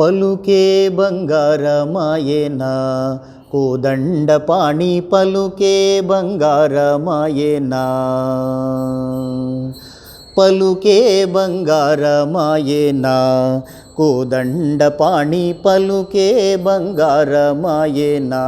పలుకే బంగారమాయేనా? కోదండ పాణి పలుకే బంగారమాయేనా? పలుకే బంగారమాయేనా? కోదండ పాణి పలుకే బంగారమాయేనా?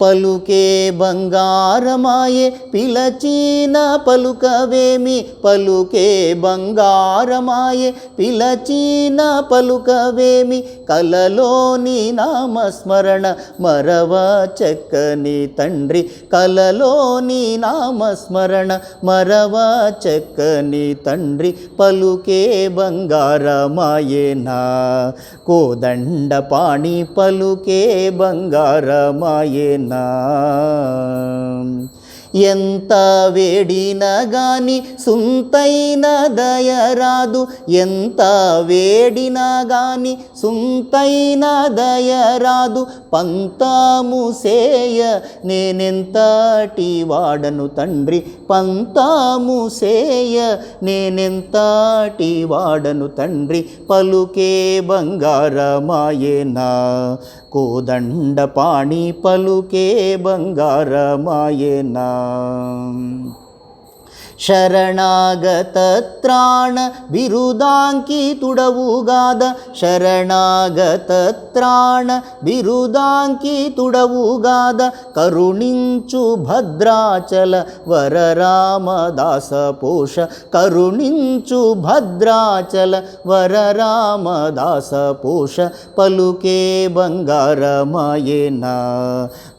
పలుకే బంగారమాయే పిలచీన పలుకవేమి? పలుకే బంగారమాయే పిలచీన పలుకవేమి? కలలోని నామస్మరణ మరవ చక్కని తండ్రి. కలలోని నామస్మరణ మరవ చక్కని తండ్రి. పలుకే బంగారమాయేనా కోదండ పాణి పలుకే బంగారమాయేనా म् ఎంత వేడినా గాని సుంతైన దయరాదు. ఎంత వేడిన గాని సుంతైన దయరాదు. పంతాము సేయ నేనెంతటి వాడను తండ్రి. పంతాము సేయ నేనెంతటి వాడను తండ్రి. పలుకే బంగారమాయేనా? కోదండ పాణి పలుకే బంగారమాయేనా? 嗯 శరణాగత త్రాణ బిరుదాంకితుడవుగాద శరణాగత త్రాణ బిరుదాంకితుడవుగాద కరుణించు భద్రాచల వరరామదాస పోష కరుణించు భద్రాచల వరరామదాస పోష పలుకే బంగారమాయేనా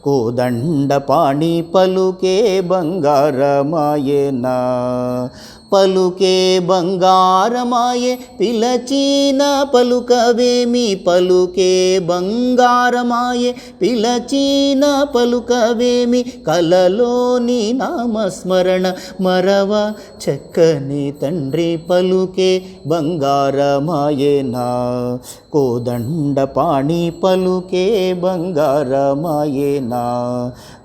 కోదండ పాణి పలుకే బంగారమాయేనా 呃 పలుకే బంగారమాయే పిలచీన పలుకవేమి పలుకే బంగారమాయే పిలచీన పలుకవేమి కలలోని నామస్మరణ మరవ చక్కని తండ్రి పలుకే బంగారమాయేనా కోదండ పాణి పలుకే బంగారమాయేనా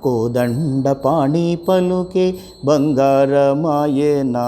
కోదండ పాణి పలుకే బంగారమాయే నా